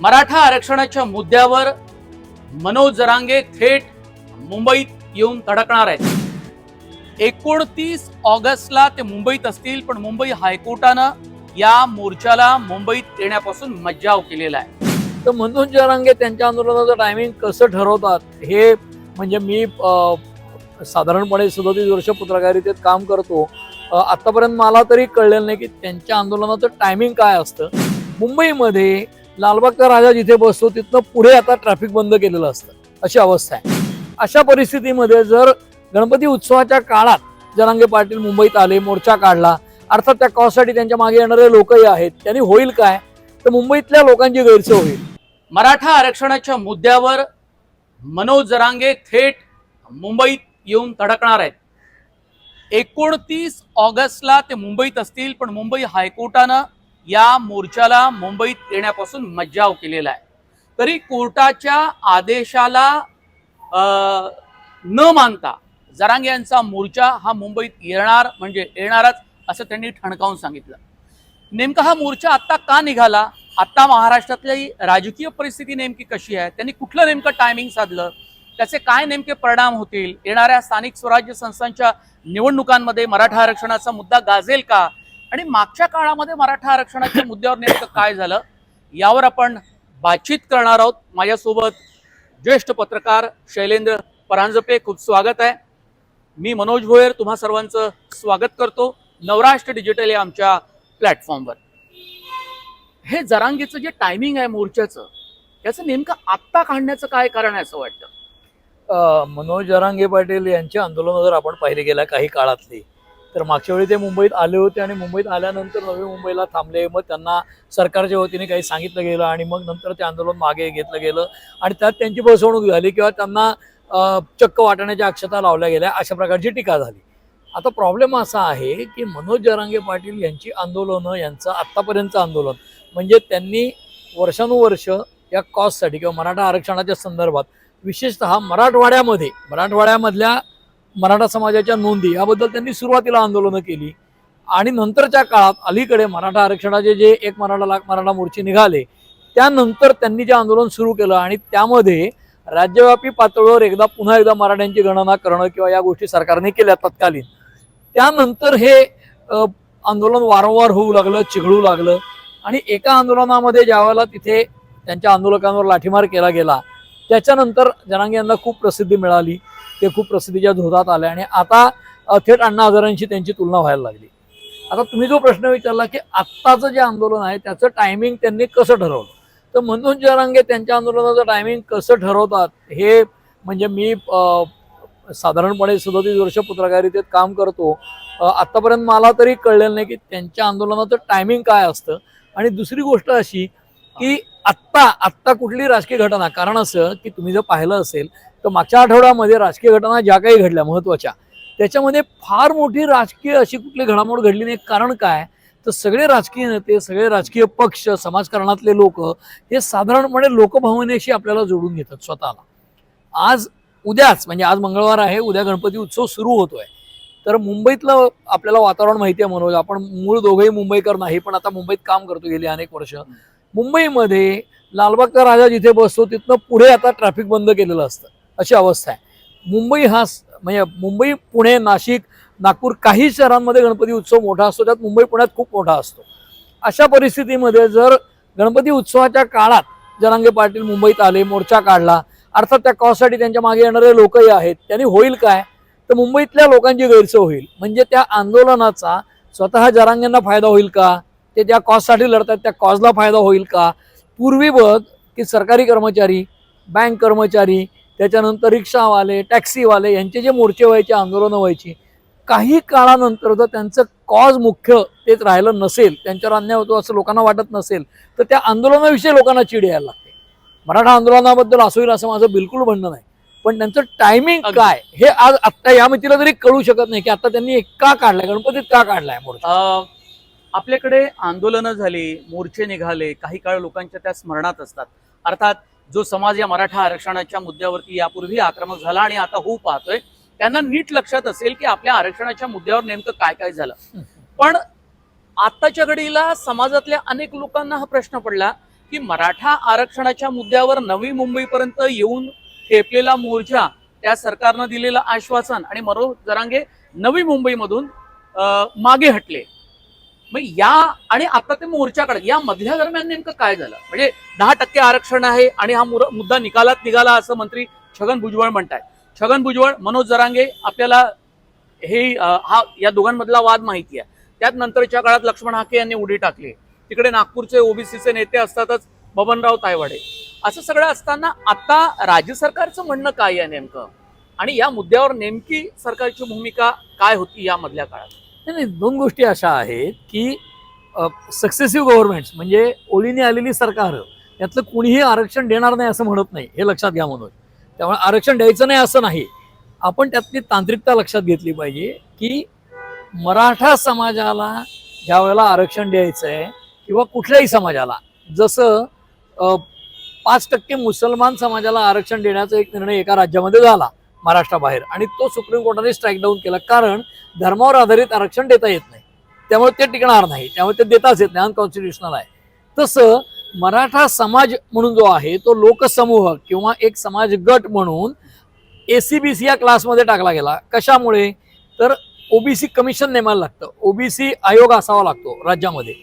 मराठा आरक्षणाच्या मुद्द्यावर मनोज जरांगे थेट मुंबईत येऊन धडकणार आहेत. एकोणतीस ऑगस्टला ते मुंबईत असतील पण मुंबई हायकोर्टानं या मोर्चाला मुंबईत येण्यापासून मज्जाव केलेला आहे. तर मनोज जरांगे त्यांच्या आंदोलनाचं टायमिंग कसं ठरवतात हे म्हणजे मी साधारणपणे सदोतीस वर्ष पत्रकारितेत काम करतो. आतापर्यंत मला तरी कळलेलं नाही की त्यांच्या आंदोलनाचं टायमिंग काय असतं. मुंबईमध्ये लालबागचा राजा जिथे बसतो तिथनं पुढे आता ट्रॅफिक बंद केलेलं असतं. अशी अवस्था आहे. अशा परिस्थितीमध्ये जर गणपती उत्सवाच्या काळात जरांगे पाटील मुंबईत आले मोर्चा काढला अर्थात त्या कॉजसाठी त्यांच्या मागे येणारे लोकही आहेत त्यांनी होईल काय? तर मुंबईतल्या लोकांची गैरसोय होईल. मराठा आरक्षणाच्या मुद्द्यावर मनोज जरांगे थेट मुंबईत येऊन धडकणार आहेत. एकोणतीस ऑगस्टला ते मुंबईत असतील पण मुंबई हायकोर्टानं या मोर्चाला मुंबईत येण्यापासून मज्जाव केलेला आहे. तरी कोर्टाच्या आदेशाला न मानता जरांगे यांचा मोर्चा हा मुंबईत येणार म्हणजे येणारच असं त्यांनी ठणकावून सांगितलं. नेमका हा मोर्चा आत्ता का निघाला? आत्ता महाराष्ट्रातली राजकीय परिस्थिती नेमकी कशी आहे? त्यांनी कुठलं नेमकं टायमिंग साधलं? त्याचे काय नेमके परिणाम होतील? येणाऱ्या स्थानिक स्वराज्य संस्थांच्या निवडणुकांमध्ये मराठा आरक्षणाचा मुद्दा गाजेल का? आणि मागच्या काळामध्ये मराठा आरक्षणाच्या मुद्द्यावर नेमकं काय झालं यावर आपण बातचीत करणार आहोत. माझ्यासोबत ज्येष्ठ पत्रकार शैलेंद्र परांजपे खूप स्वागत आहे. मी मनोज भोयर तुम्हा सर्वांचं स्वागत करतो नवराष्ट्र डिजिटल या आमच्या प्लॅटफॉर्मवर. हे जरांगीचं जे टायमिंग आहे मोर्चाचं त्याचं नेमकं आत्ता काढण्याचं काय कारण आहे असं वाटतं? मनोज जरांगे पाटील यांच्या आंदोलनावर जर आपण पाहिले गेल्या काही काळातली. तर मागच्या वेळी ते मुंबईत आले होते आणि मुंबईत आल्यानंतर नवी मुंबईला थांबले. मग त्यांना सरकारच्या वतीने काही सांगितलं गेलं आणि मग नंतर ते आंदोलन मागे घेतलं गेलं. आणि त्यात त्यांची फसवणूक झाली किंवा त्यांना चक्क वाटण्याच्या अक्षता लावल्या गेल्या अशा प्रकारची टीका झाली. आता प्रॉब्लेम असा आहे की मनोज जरांगे पाटील यांची आंदोलनं यांचं आत्तापर्यंतचं आंदोलन म्हणजे त्यांनी वर्षानुवर्ष या कॉजसाठी किंवा मराठा आरक्षणाच्या संदर्भात विशेषतः मराठवाड्यामध्ये मराठवाड्यामधल्या मराठा समाजाच्या नोंदी याबद्दल त्यांनी सुरुवातीला आंदोलनं केली. आणि नंतरच्या काळात अलीकडे मराठा आरक्षणाचे जे एक मराठा लाख मराठा मोर्चे निघाले त्यानंतर त्यांनी जे आंदोलन सुरू केलं आणि त्यामध्ये राज्यव्यापी पातळीवर एकदा पुन्हा एकदा मराठ्यांची गणना करणं किंवा या गोष्टी सरकारने केल्या तत्कालीन. त्यानंतर हे आंदोलन वारंवार होऊ लागलं चिघळू लागलं आणि एका आंदोलनामध्ये ज्यावेळेला तिथे त्यांच्या आंदोलकांवर लाठीमार केला गेला त्याच्यानंतर जनांगे यांना खूप प्रसिद्धी मिळाली. ते खूप प्रसिद्धीच्या धोरात आले आणि आता थेट अण्णा हजारांशी त्यांची तुलना व्हायला लागली. आता तुम्ही जो प्रश्न विचारला की आत्ताचं जे आंदोलन आहे त्याचं टायमिंग त्यांनी कसं ठरवलं? तर मनोज जरांगे त्यांच्या आंदोलनाचं टायमिंग कसं ठरवतात हे म्हणजे मी साधारणपणे सदतीस वर्ष पत्रकारितेत काम करतो. आत्तापर्यंत मला तरी कळलेलं नाही की त्यांच्या आंदोलनाचं टायमिंग काय असतं. आणि दुसरी गोष्ट अशी की आत्ता आत्ता कुठली राजकीय घटना? कारण असं की तुम्ही जर पाहिलं असेल तर मागच्या आठवड्यामध्ये राजकीय घटना ज्या काही घडल्या महत्त्वाच्या त्याच्यामध्ये फार मोठी राजकीय अशी कुठली घडामोड घडली नाही. कारण काय? तर सगळे राजकीय नेते सगळे राजकीय पक्ष समाजकारणातले लोक हे साधारणपणे लोकभावनेशी आपल्याला जोडून घेतात स्वतःला. आज उद्याच म्हणजे आज मंगळवार आहे उद्या गणपती उत्सव सुरू होतोय. तर मुंबईतलं आपल्याला वातावरण माहिती आहे मनोज आपण मूळ दोघेही मुंबईकर नाही पण आता मुंबईत काम करतो गेली अनेक वर्ष. मुंबईमध्ये लालबागचा राजा जिथे बसतो तिथनं पुढे आता ट्रॅफिक बंद केलेलं असतं. अशी अवस्था आहे. मुंबई हा म्हणजे मुंबई पुणे नाशिक नागपूर काही शहरांमध्ये गणपती उत्सव मोठा असतो. त्यात मुंबई पुण्यात खूप मोठा असतो. अशा परिस्थितीमध्ये जर गणपती उत्सवाच्या काळात जनांगे पाटील मुंबईत आले मोर्चा काढला अर्थात त्या कॉजसाठी त्यांच्या मागे येणारे लोकही आहेत त्यांनी होईल काय? तर मुंबईतल्या लोकांची गैरसोय होईल. म्हणजे त्या आंदोलनाचा स्वतः जरांगेंना फायदा होईल का? ते त्या कॉजसाठी लढतात त्या कॉजला फायदा होईल का? पूर्वी बघ की सरकारी कर्मचारी बँक कर्मचारी त्याच्यानंतर रिक्षावाले टॅक्सीवाले यांचे जे मोर्चे व्हायचे आंदोलनं व्हायची काही काळानंतर जर त्यांचं कॉज मुख्य तेच राहिलं नसेल त्यांच्यावर अन्याय होतो असं लोकांना वाटत नसेल तर त्या आंदोलनाविषयी लोकांना चिड यायला लागते. मराठा आंदोलनाबद्दल असं होईल असं माझं बिलकुल म्हणणं नाही. पण त्यांचं टायमिंग. काय? हे आज आत्ता या मितीला तरी कळू शकत नाही की आता त्यांनी एक का काढलाय? गणपतीत का काढलाय मोर्चा? आपल्याकडे आंदोलनं झाली मोर्चे निघाले काही काळ लोकांच्या त्या स्मरणात असतात. अर्थात जो समाज या मराठा आरक्षणाच्या मुद्द्यावरती यापूर्वी आक्रमक झाला आणि आता होऊ पाहतोय त्यांना नीट लक्षात असेल की आपल्या आरक्षणाच्या मुद्द्यावर नेमकं काय काय झालं. पण आत्ताच्या घडीला समाजातल्या अनेक लोकांना हा प्रश्न पडला की मराठा आरक्षणाच्या मुद्द्यावर नवी मुंबईपर्यंत येऊन ठेपलेला मोर्चा त्या सरकारनं दिलेलं आश्वासन आणि मनोज जरांगे नवी मुंबईमधून मागे हटले. मग या आणि आता ते मोर्चाकडे या मधल्या दरम्यान नेमकं काय झालं? म्हणजे दहा टक्के आरक्षण आहे आणि हा मुर- मुद्दा निकालात निघाला असं मंत्री छगन भुजबळ म्हणताय छगन भुजबळ मनोज जरांगे आपल्याला हे हा या दोघांमधला वाद माहिती आहे. त्यात नंतरच्या काळात लक्ष्मण हाके यांनी उडी टाकली. तिकडे नागपूरचे ओबीसीचे नेते असतातच बबनराव तायवाडे. असं सगळं असताना आता राज्य सरकारचं म्हणणं काय आहे नेमकं? आणि या मुद्द्यावर नेमकी सरकारची भूमिका काय होती या मधल्या काळात? नाही, नाही दोन गोष्टी अशा आहेत की सक्सेसिव्ह गव्हर्नमेंट्स म्हणजे ओळीने आलेली सरकार यातलं कुणीही आरक्षण देणार नाही असं म्हणत नाही हे लक्षात घ्या म्हणून. त्यामुळे आरक्षण द्यायचं नाही असं नाही. आपण त्यातली तांत्रिकता लक्षात घेतली पाहिजे की मराठा समाजाला ज्या वेळेला आरक्षण द्यायचं आहे किंवा कुठल्याही समाजाला जसं पाच टक्के मुसलमान समाजाला आरक्षण देण्याचा एक निर्णय एका राज्यामध्ये झाला. महाराष्ट्राबाहेर. आणि तो सुप्रीम कोर्टाने स्ट्राईक डाऊन केला. कारण धर्मावर आधारित आरक्षण देता येत नाही. त्यामुळे ते टिकणार नाही. त्यामुळे ते देताच येत नाही. अनकॉन्स्टिट्युशनल आहे. तसं मराठा समाज म्हणून जो आहे तो लोकसमूह किंवा एक समाज गट म्हणून एसीबीसी या क्लासमध्ये टाकला गेला. कशामुळे? तर ओबीसी कमिशन नेमायला लागतं. ओबीसी आयोग असावा लागतो राज्यामध्ये.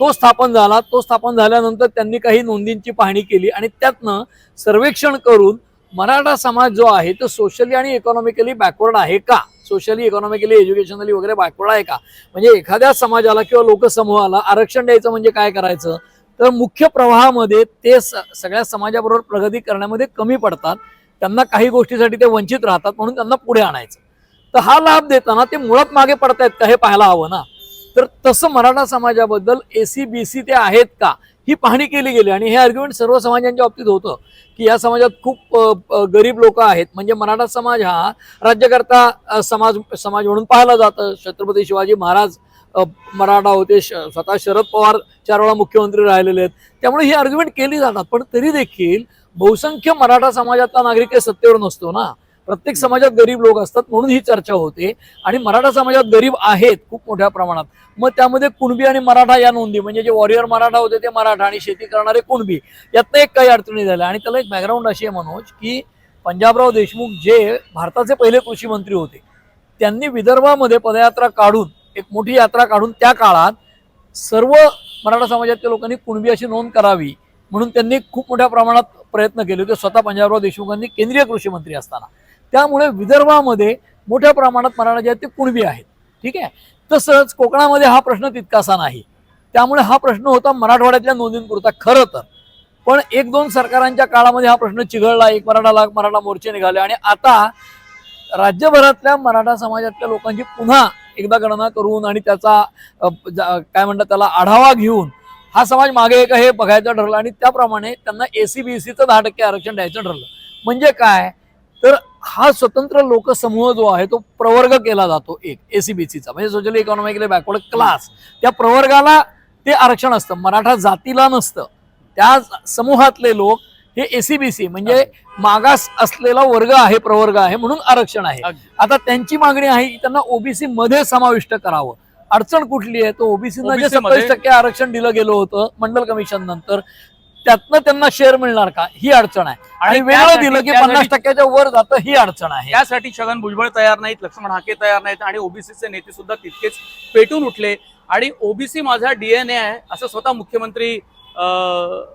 तो स्थापन झाला. तो स्थापन झाल्यानंतर त्यांनी काही नोंदींची पाहणी केली आणि त्यातनं सर्वेक्षण करून मराठा समाज जो आहे तो सोशली आणि इकॉनॉमिकली बॅकवर्ड आहे का? सोशली इकॉनॉमिकली एज्युकेशनली वगैरे बॅकवर्ड आहे का? म्हणजे एखाद्या समाजाला किंवा लोकसमूहाला आरक्षण द्यायचं म्हणजे काय करायचं? तर मुख्य प्रवाहामध्ये ते स- सगळ्या समाजाबरोबर प्रगती करण्यामध्ये कमी पडतात. त्यांना काही गोष्टीसाठी ते वंचित राहतात म्हणून त्यांना पुढे आणायचं. तर हा लाभ देताना ते मुळात मागे पडतायत का हे पाहायला हवं ना? तर तसं मराठा समाजाबद्दल ए सी बी सी ते आहेत का? ही पाहणी केली गेली. आणि हे आर्ग्युमेंट सर्व समाजांच्या बाबतीत होतं की या समाजात खूप गरीब लोक आहेत. म्हणजे मराठा समाज हा राज्यकर्ता समाज समाज म्हणून पाहिला जातं. छत्रपती शिवाजी महाराज मराठा होते. स्वतः शरद पवार चार वेळा मुख्यमंत्री राहिलेले आहेत. त्यामुळे ही आर्ग्युमेंट केली जातात. पण तरी देखील बहुसंख्य मराठा समाजातला नागरिक हे सत्तेवर नसतो ना. प्रत्येक समाजात गरीब लोक असतात म्हणून ही चर्चा होते. आणि मराठा समाजात गरीब आहेत खूप मोठ्या प्रमाणात. मग त्यामध्ये कुणबी आणि मराठा या नोंदी म्हणजे जे वॉरियर मराठा होते ते मराठा आणि शेती करणारे कुणबी यातनं एक काही अडचणी झाल्या. आणि त्याला एक बॅकग्राऊंड अशी आहे मनोज की पंजाबराव देशमुख जे भारताचे पहिले कृषी मंत्री होते त्यांनी विदर्भामध्ये पदयात्रा काढून एक मोठी यात्रा काढून त्या काळात सर्व मराठा समाजातल्या लोकांनी कुणबी अशी नोंद करावी म्हणून त्यांनी खूप मोठ्या प्रमाणात प्रयत्न केले होते. स्वतः पंजाबराव देशमुखांनी केंद्रीय कृषी मंत्री असताना. त्यामुळे विदर्भामध्ये मोठ्या प्रमाणात मराठा जे आहेत ते कुणबी आहेत. ठीक आहे? तसंच कोकणामध्ये हा प्रश्न तितकासा नाही. त्यामुळे हा प्रश्न होता मराठवाड्यातल्या नोंदींपुरता खरं तर. पण एक दोन सरकारांच्या काळामध्ये हा प्रश्न चिघळला एक मराठा लाख मराठा मोर्चे निघाले आणि आता राज्यभरातल्या मराठा समाजातल्या लोकांची पुन्हा एकदा गणना करून आणि त्याचा काय म्हणतात त्याला आढावा घेऊन हा समाज मागे आहे का हे बघायचं ठरलं आणि त्याप्रमाणे त्यांना ए सी बी सीचं दहा टक्के आरक्षण द्यायचं ठरलं. म्हणजे काय? तर हा स्वतंत्र लोकसमूह जो आहे तो प्रवर्ग केला जातो एक एसीबीसीचा म्हणजे सोशली इकॉनॉमिकली बॅकवर्ड क्लास त्या प्रवर्गाला ते आरक्षण असतं. मराठा जातीला नसतं. त्या समूहातले लोक हे एसीबीसी म्हणजे मागास असलेला वर्ग आहे प्रवर्ग आहे म्हणून आरक्षण आहे. आता त्यांची मागणी आहे की त्यांना ओबीसी मध्ये समाविष्ट करावं. अडचण कुठली आहे? तर ओबीसीना जे सत्तावीस टक्के आरक्षण दिलं गेलं होतं मंडल कमिशन नंतर त्यातनं त्यांना शेअर मिळणार का? ही अडचण आहे. आणि वेगळं त्यासाठी- दिलं की त्यासाठी- पन्नास टक्क्याच्या वर जातं ही अडचण आहे. त्यासाठी छगन भुजबळ तयार नाहीत लक्ष्मण हाके तयार नाहीत आणि ओबीसीचे नेते सुद्धा तितकेच पेटून उठले. आणि ओबीसी माझा डीएनए आहे असं स्वतः मुख्यमंत्री अं,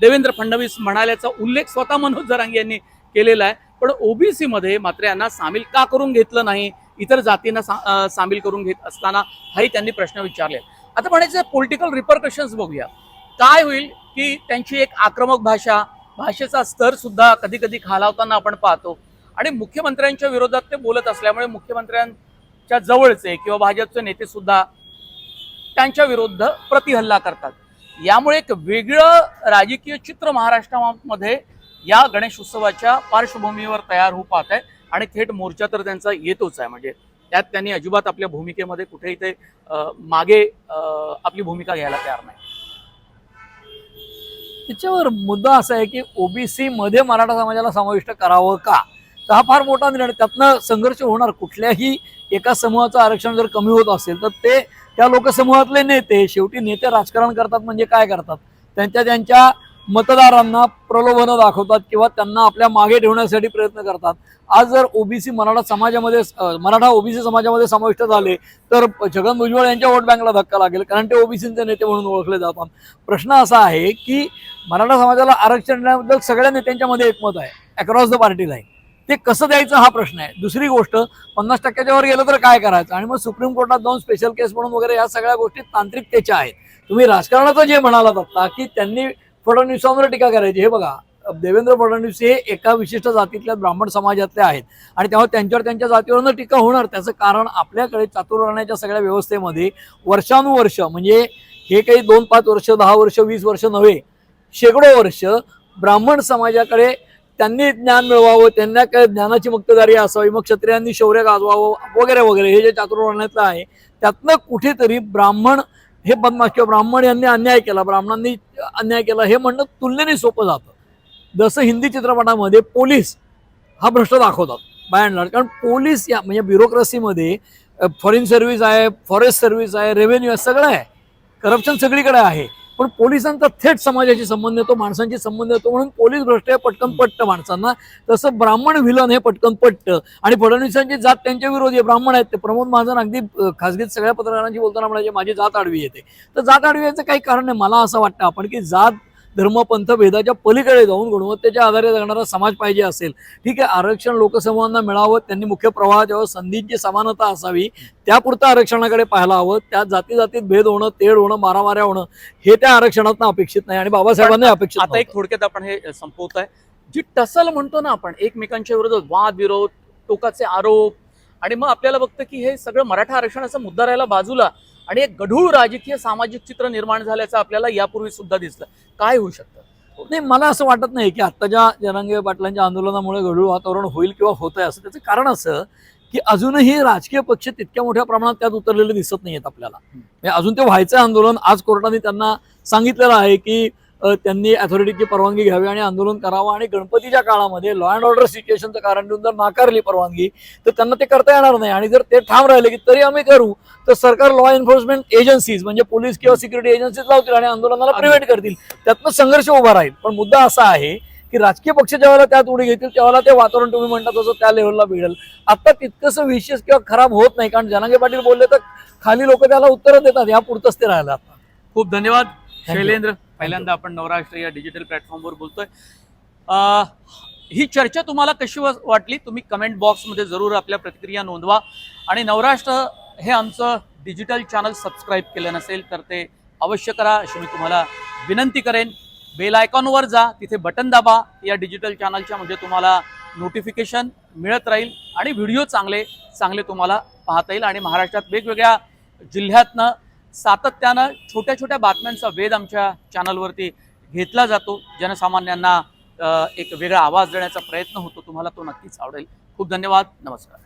देवेंद्र फडणवीस म्हणाल्याचा उल्लेख स्वतः मनोज जरांगे यांनी केलेला आहे. पण ओबीसी मध्ये मात्र यांना सामील का करून घेतलं नाही? इतर जातींना सा- अं, सामील करून घेत असताना हाही त्यांनी प्रश्न विचारले. आता म्हणायचं पॉलिटिकल रिपरकशन्स बघूया. काय होईल? की त्यांची एक आक्रमक भाषा भाषेचा स्तर सुद्धा कधी कधी खालावताना आपण पाहतो. आणि मुख्यमंत्र्यांच्या विरोधात ते बोलत असल्यामुळे मुख्यमंत्र्यांच्या जवळचे किंवा भाजपचे नेते सुद्धा त्यांच्या विरुद्ध प्रतिहल्ला करतात. यामुळे एक वेगळं राजकीय चित्र महाराष्ट्रामध्ये या गणेश उत्सवाच्या पार्श्वभूमीवर तयार होऊ पाहत आहे. आणि थेट मोर्चा तर त्यांचा येतोच आहे. म्हणजे त्यात त्यांनी अजिबात आपल्या भूमिकेमध्ये कुठेही ते मागे आपली भूमिका घ्यायला तयार नाही. त्याच्यावर मुद्दा असा आहे की ओबीसी मध्ये मराठा समाजाला समाविष्ट करावं का? तर हा फार मोठा निर्णय. त्यातनं संघर्ष होणार कुठल्याही एका समूहाचं आरक्षण जर कमी होत असेल तर ते त्या लोकसमूहातले नेते शेवटी नेते राजकारण करतात म्हणजे काय करतात? त्यांच्या त्यांच्या मतदारांना प्रलोभनं दाखवतात किंवा त्यांना आपल्या मागे ठेवण्यासाठी प्रयत्न करतात. आज जर ओबीसी मराठा समाजामध्ये मराठा ओबीसी समाजामध्ये समाविष्ट झाले तर छगन भुजबळ यांच्या वोट बँकला धक्का लागेल कारण ते ओबीसीचे नेते म्हणून ओळखले जातात. प्रश्न असा आहे की मराठा समाजाला आरक्षण देण्याबद्दल सगळ्या नेत्यांच्या मध्ये एकमत आहे अक्रॉस द पार्टी लाईन ते कसं द्यायचं हा प्रश्न आहे. दुसरी गोष्ट पन्नास टक्क्याच्या वर गेलं तर काय करायचं? आणि मग सुप्रीम कोर्टात जाऊन स्पेशल केस म्हणून वगैरे या सगळ्या गोष्टी तांत्रिकतेच्या आहेत. तुम्ही राजकारणाचं जे म्हणालात आता की त्यांनी फडणवीसांवर टीका करायची. हे बघा देवेंद्र फडणवीस हे एका विशिष्ट जातीतल्या ब्राह्मण समाजातले आहेत. आणि तेव्हा त्यांच्यावर त्यांच्या जातीवरनं टीका होणार. त्याचं कारण आपल्याकडे चातुर्वर्ण्याच्या सगळ्या व्यवस्थेमध्ये वर्षानुवर्ष म्हणजे हे काही दोन पाच वर्ष दहा वर्ष वीस वर्ष नव्हे शेकडो वर्ष ब्राह्मण समाजाकडे त्यांनी ज्ञान मिळवावं त्यांना काय ज्ञानाची मुक्तदारी असावी मग क्षत्रियांनी शौर्य गाजवावं वगैरे वगैरे हे जे चातुर्वर्ण्यातलं आहे त्यातनं कुठेतरी ब्राह्मण हे बदमाश किंवा ब्राह्मण यांनी अन्याय केला ब्राह्मणांनी अन्याय केला हे म्हणणं तुलनेने सोपं जातं. जसं हिंदी चित्रपटामध्ये पोलीस हा भ्रष्ट दाखवतात बाय अँड लार्ज कारण पोलीस या म्हणजे ब्युरोक्रेसीमध्ये फॉरेन सर्व्हिस आहे फॉरेस्ट सर्व्हिस आहे रेव्हेन्यू आहे सगळं आहे. करप्शन सगळीकडे आहे. पण पोलिसांचा थेट समाजाशी संबंध येतो माणसांशी संबंध येतो म्हणून पोलीस भ्रष्ट आहे पटकन पटतं माणसांना तसं ब्राह्मण व्हिलन हे पटकन पटतं आणि फडणवीसांची जात त्यांच्या विरोधी ब्राह्मण आहेत ते. प्रमोद महाजन अगदी खासगीत सगळ्या पत्रकारांशी बोलताना म्हणायचे माझी जात आडवी येते. तर जात आडवी याचं काही कारण नाही. मला असं वाटतं आपण की जात धर्म पंथ भेदाच्या पलीकडे जाऊन गुणवत्तेच्या आधारे जगणारा समाज पाहिजे असेल ठीक आहे आरक्षण लोकसमूहांना मिळावं त्यांनी मुख्य प्रवाहात यावं संधींची समानता असावी त्यापुरतं आरक्षणाकडे पाहायला हवं त्यात जाती जातीत भेद होणं तेढ होणं मारामाऱ्या होणं हे त्या आरक्षणातनं अपेक्षित नाही आणि बाबासाहेबांनी अपेक्षित आता एक. थोडक्यात आपण हे संपवत आहे जी टसल म्हणतो ना आपण एकमेकांच्या विरोधात वाद विरोध टोकाचे आरोप आणि मग आपल्याला बघतं की हे सगळं मराठा आरक्षणाचा मुद्दा राहिला बाजूला आणि एक गढूळ राजकीय सामाजिक चित्र निर्माण झाल्याचं आपल्याला यापूर्वी सुद्धा दिसलं. काय होऊ शकतं? नाही मला असं वाटत नाही की आत्ताच्या जनांगे पाटलांच्या आंदोलनामुळे गढूळ वातावरण होईल किंवा होत आहे असं. त्याचं कारण असं की अजूनही राजकीय पक्ष तितक्या मोठ्या प्रमाणात त्यात उतरलेले दिसत नाहीयेत आपल्याला. म्हणजे अजून ते व्हायचं आंदोलन आज कोर्टाने त्यांना सांगितलेलं आहे की त्यांनी अथॉरिटीची परवानगी घ्यावी आणि आंदोलन करावं. आणि गणपतीच्या काळामध्ये लॉ अँड ऑर्डर सिच्युएशनचं कारण देऊन जर नाकारली परवानगी तर त्यांना ते करता येणार नाही. आणि जर ते ठाम राहिले की तरी आम्ही करू तर सरकार लॉ एन्फोर्समेंट एजन्सीज म्हणजे पोलीस किंवा सिक्युरिटी एजन्सीज लावतील आणि आंदोलनाला प्रिव्हेंट करतील. त्यातनं संघर्ष उभा राहील. पण मुद्दा असा आहे की राजकीय पक्ष ज्यावेळेला त्यात उडी घेतील त्यावेळेला ते वातावरण तुम्ही म्हणता तसं त्या लेवलला भिडेल. आता तितकंसं विशेष किंवा खराब होत नाही कारण जनांगे पाटील बोलले तर खाली लोक त्याला उत्तरं देतात या पुरतच ते राहिलं आता. खूप धन्यवाद. शैलेंद्र. पहिल्यांदा आपण नवराष्ट्र या डिजिटल प्लॅटफॉर्मवर बोलतोय. ही चर्चा तुम्हाला कशी वाटली? तुम्ही कमेंट बॉक्समध्ये जरूर आपल्या प्रतिक्रिया नोंदवा. आणि नवराष्ट्र हे आमचं डिजिटल चॅनल सबस्क्राईब केलं नसेल तर ते अवश्य करा. अशी मी तुम्हाला विनंती करेन. बेल आयकॉनवर जा. तिथे बटन दाबा. या डिजिटल चॅनलच्या म्हणजे तुम्हाला नोटिफिकेशन मिळत राहील आणि व्हिडिओ चांगले चांगले तुम्हाला पाहता येईल. आणि महाराष्ट्रात वेगवेगळ्या जिल्ह्यातनं सातत्यानं छोट्या छोट्या बातम्यांचा वेध आमच्या चॅनलवरती घेतला जातो. जनसामान्यांना एक वेगळा आवाज देण्याचा प्रयत्न होतो. तुम्हाला तो नक्कीच आवडेल. खूप धन्यवाद. नमस्कार.